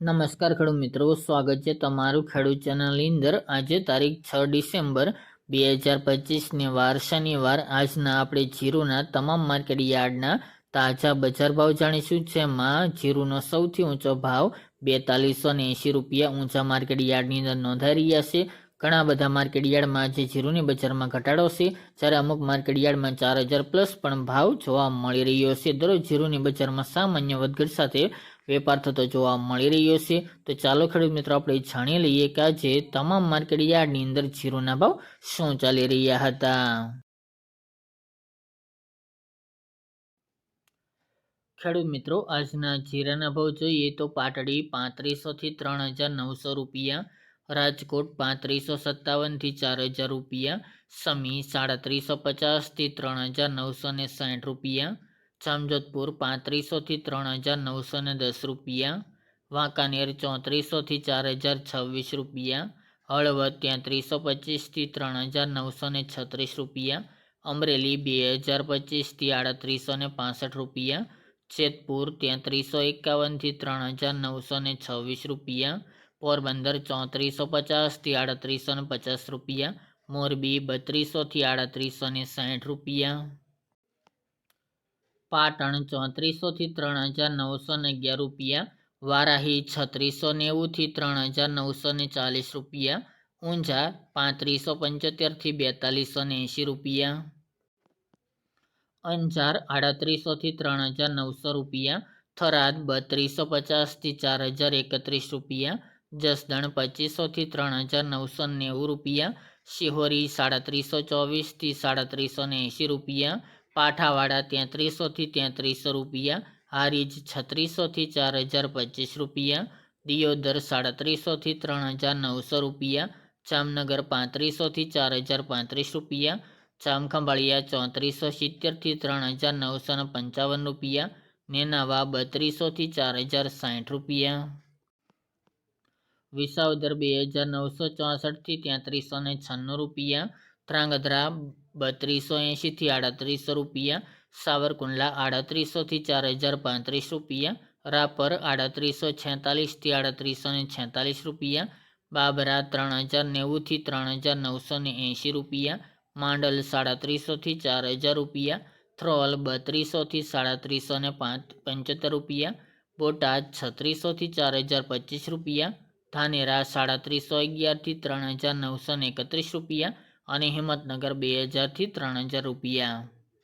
નમસ્કાર ખેડૂત મિત્રો, સ્વાગત છે તમારું ખેડૂત ચેનલની અંદર. આજે તારીખ છ ડિસેમ્બર બે હજાર પચીસને વાર શનિવાર. આજના આપણે જીરુના તમામ માર્કેટ યાર્ડના તાજા બજાર ભાવ જાણીશું, જેમાં જીરુનો સૌથી ઊંચો ભાવ બેતાલીસો ને એંશી રૂપિયા ઊંચા માર્કેટ યાર્ડની અંદર નોંધાઈ રહ્યા છે. ઘણા બધા માર્કેટ યાર્ડમાં આજે જીરુની બજારમાં ઘટાડો છે, જ્યારે અમુક માર્કેટ યાર્ડમાં ચાર હજાર પ્લસ પણ ભાવ જોવા મળી રહ્યો છે. દરરોજ જીરુની બજારમાં સામાન્ય વધઘટ સાથે વેપાર થતો જોવા મળી રહ્યો છે. તો ચાલો ખેડૂત મિત્રો, આપણે જાણી લઈએ કે આજે તમામ માર્કેટ યાર્ડની અંદર જીરુના ભાવ શું ચાલી રહ્યા હતા. ખેડૂત મિત્રો, આજના જીરાના ભાવ જોઈએ તો પાટડી પાંત્રીસોથી ત્રણ હજાર નવસો રૂપિયા રાજકોટ પાંત્રીસો સત્તાવનથી ચાર હજાર રૂપિયા, સમી સાડત્રીસો પચાસથી ત્રણ હજાર નવસો ને સાઠ રૂપિયા, જામજોધપુર પાંત્રીસોથી ત્રણ હજાર નવસો ને દસ રૂપિયા, વાંકાનેર ચોત્રીસોથી ચાર હજાર છવ્વીસ રૂપિયા, હળવદ ત્યાંત્રીસો પચીસથી ત્રણ હજાર નવસો ને છત્રીસ રૂપિયા, અમરેલી બે હજાર પચીસથી આડત્રીસો ને પાસઠ રૂપિયા, જેતપુર ત્યાંત્રીસો એકાવનથી ત્રણ હજાર નવસો ને છવ્વીસ રૂપિયા પોરબંદર ચોત્રીસો પચાસથી આડત્રીસો ને પચાસ રૂપિયા. મોરબી બત્રીસોથી આડત્રીસો ને સાઠ રૂપિયા. પાટણ ચોત્રીસોથી ત્રણ હજાર નવસો ને અગિયાર રૂપિયા. વારાહી છત્રીસો નેવુંથી ત્રણ હજાર નવસો ને ચાલીસ રૂપિયા. ઊંઝા પાંત્રીસો પંચોતેરથી બેતાલીસો ને એંશી રૂપિયા. અંજાર આડત્રીસોથી ત્રણ હજાર નવસો રૂપિયા. થરાદ બત્રીસો પચાસથી ચાર હજાર એકત્રીસ રૂપિયા. જસદણ પચીસોથી ત્રણ હજાર નવસો નેવું રૂપિયા, શિહોરી સાડત્રીસો ચોવીસથી સાડત્રીસો ને એંશી રૂપિયા, પાઠાવાડા તેત્રીસોથી તેત્રીસો રૂપિયા, હારીજ છત્રીસોથી ચાર હજાર પચીસ રૂપિયા, દિયોદર સાડત્રીસોથી ત્રણ હજાર નવસો રૂપિયા, જામનગર પાંત્રીસોથી ચાર હજાર પાંત્રીસ રૂપિયા, જામખંભાળિયા ચોત્રીસો સિત્તેરથી ત્રણ હજાર નવસો ને પંચાવન રૂપિયા નેનાવા બત્રીસોથી ચાર હજાર સાઠ રૂપિયા. વિસાવદર બે હજાર નવસો ચોસઠથી તેત્રીસો ને છન્નું રૂપિયા ત્રાંગધ્રા બત્રીસો એંશીથી આડત્રીસો રૂપિયા, સાવરકુંડલા આડત્રીસોથી ચાર હજાર પાંત્રીસ રૂપિયા, રાપર આડત્રીસો છેતાલીસથી આડત્રીસો ને છેતાલીસ રૂપિયા, બાબરા ત્રણ હજાર નેવુંથી ત્રણ હજાર નવસો ને એંશી રૂપિયા, માંડલ સાડત્રીસોથી ચાર હજાર રૂપિયા થ્રોલ બત્રીસોથી સાડત્રીસો ને પાંચ પંચોતેર રૂપિયા, બોટાદ છત્રીસોથી ચાર હજાર પચીસ રૂપિયા ધાનેરા સાડત્રીસો અગિયારથી ત્રણ હજાર નવસો એકત્રીસ રૂપિયા અને હિંમતનગર બે હજારથી ત્રણ હજાર રૂપિયા.